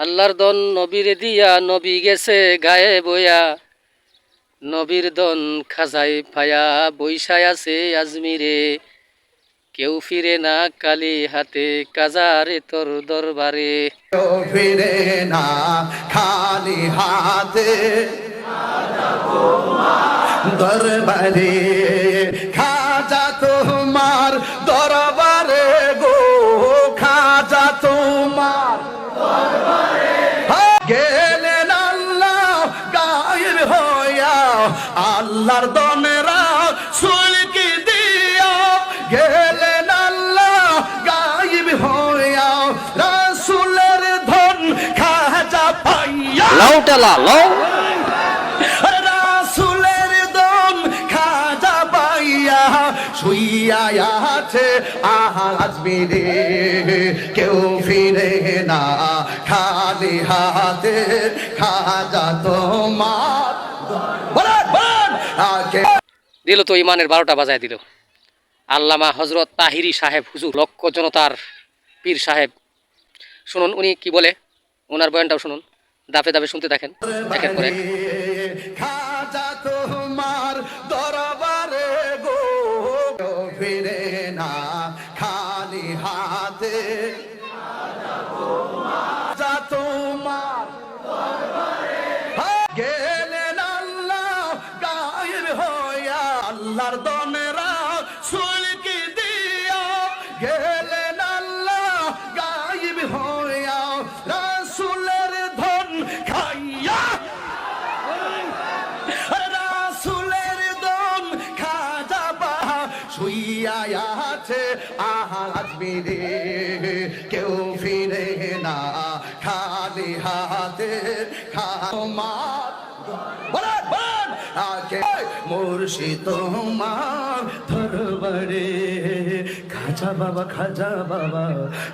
আল্লাহর দন নবীর দিয়া নবী গেছে গায়ে বয়া। নবীর দন খাজাই ফায়া বৈশায় আছে আজমিরে। কেউ ফিরে না কালি হাতে কাজারে তোর দরবারে। কেউ ফিরে না খালি হাতে। দরবারে হইয়া আল্লাহর দনেরা সুলকি দিয়া গেলেন আল্লাহ গায়েব হইয়া রাসুলের ধন খাজা পাইয়া। লাউটালা লাউ। রাসুলের দম খাজা পাইয়া শুইয়া আছে আজ মেরে কেউ ফিরে না খালি হাতে খাজা তোমার দিল তো ইমানের বারোটা বাজায় দিল। আল্লামা হজরত তাহিরি সাহেব হুজুর লক্ষ জনতার পীর সাহেব। শুনুন উনি কি বলে? ওনার বয়ানটাও শুনুন। দাপে দাপে শুনতে থাকেন। একের পর। এক খালি হাতে। আল্লাহর দনেরা সুলকি দিয়া গেলেন আল্লাহ গায়েব হইয়া রাসুলের ধন খাইয়া। রাসুলের দম খাজা বাহা শুইয়া আছে আজ মেরে কেউ ফিরে না খালি হাতে খামার বলেন, আগে মুর্শিদ তোমার ধরবারে খাজা বাবা খাজা বাবা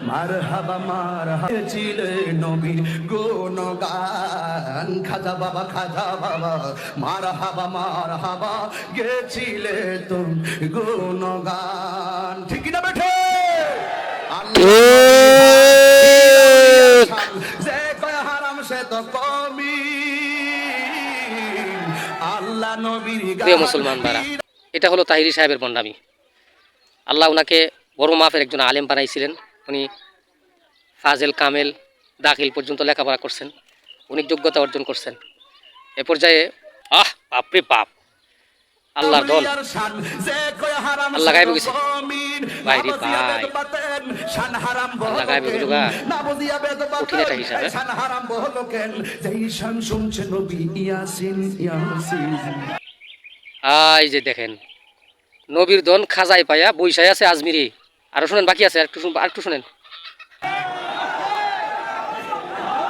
মার হাবা মার ছিলে নবী গুণ গান খাজা বাবা খাজা বাবা মার হাবা মার হাবা গেছিলে তুম গুণ গান ঠিক না বেঠে? যে কয় হারাম সে তো প্রিয় মুসলমান ভাইরা এটা হলো তাহিরি সাহেবের বন্ডামি। আল্লাহ ওনাকে বড় মাপের একজন আলেম বানাইছিলেন। উনি ফাজেল কামেল দাখিল পর্যন্ত লেখাপড়া করছেন। উনি যোগ্যতা অর্জন করছেন। এ পর্যায়ে আহ বাপরে বাপ। আল্লাহর দল। আল্লাহ গায়েবে গেছে। ভাই রে ভাই। আল্লাহ গায়েবে কঠিন একটা হিসাব, হ্যাঁ? আই যে দেখেন নবীর দন খাজাই পায়া বৈশাই আছে আজমিরি। আরও শুনেন বাকি আছে একটু শুন- আরেকটু শুনেন।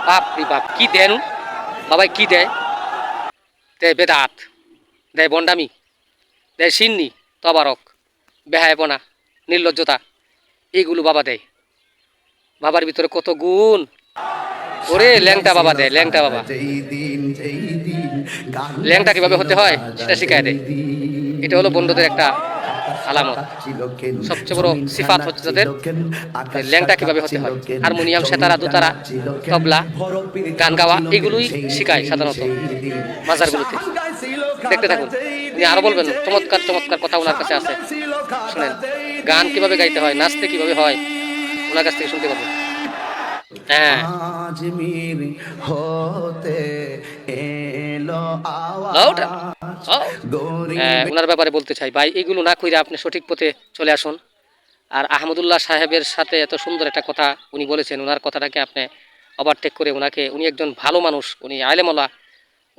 বাপ রে বাপ কি দেন? বাবাই কি দেয়? দেয় বেদাত দেয় বন্ডামি দেয় সিন্নি তবারক বেহায়পনা। নির্লজ্জতা, এইগুলো বাবা দেয়। বাবার ভিতরে কত গুণ। ওরে ল্যাংটা বাবা দেয়, ল্যাংটা বাবা। ল্যাংটা কীভাবে হতে হয়, সেটা শিখায় দেয়। এটা হলো বন্ধুদের একটা আলামত। সবচেয়ে বড় সিফাত হচ্ছে তাদের ল্যাংটা কীভাবে হতে হয়। হারমোনিয়াম, সেতারা, দুতারা, তবলা, গান গাওয়া, এগুলোই শিখায় সাধারণত মাজারগুলোতে। দেখতে থাকুন। উনি আরও বলবেন, চমৎকার চমৎকার কথা ওনার কাছে আছে। শুনেন, গান কীভাবে গাইতে হয়, নাচতে কীভাবে হয়, ওনার কাছ থেকে শুনতে পাবেন আজমির হতে এলো আওয়াজ। গরিব ওনার ব্যাপারে বলতে চাই। ভাই এগুলো না কইরা আপনি সঠিক পথে চলে আসুন। আর আহমদুল্লাহ সাহেবের সাথে এত সুন্দর একটা কথা উনি বলেছেন ওনার কথাটাকে আপনি ওভারটেক করে ওনাকে উনি একজন ভালো মানুষ উনি আলেমলা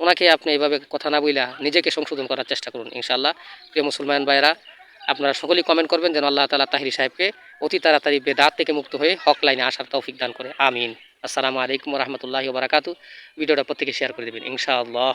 ওনাকে আপনি এইভাবে কথা না বইলা নিজেকে সংশোধন করার চেষ্টা করুন ইনশাআল্লাহ। প্রিয় মুসলমান ভাইরা আপনারা সকলেই কমেন্ট করবেন যেন আল্লাহ তালা তাহিরি সাহেবকে অতি তাড়াতাড়ি বেদাত থেকে মুক্ত হয়ে হক লাইনে আসার তৌফিক দান করে, আমিন। আসসালামু আলাইকুম রহমতুল্লাহ বারাকাতু ভিডিওটা প্রত্যেকে শেয়ার করে দেবেন, ইনশাআল্লাহ।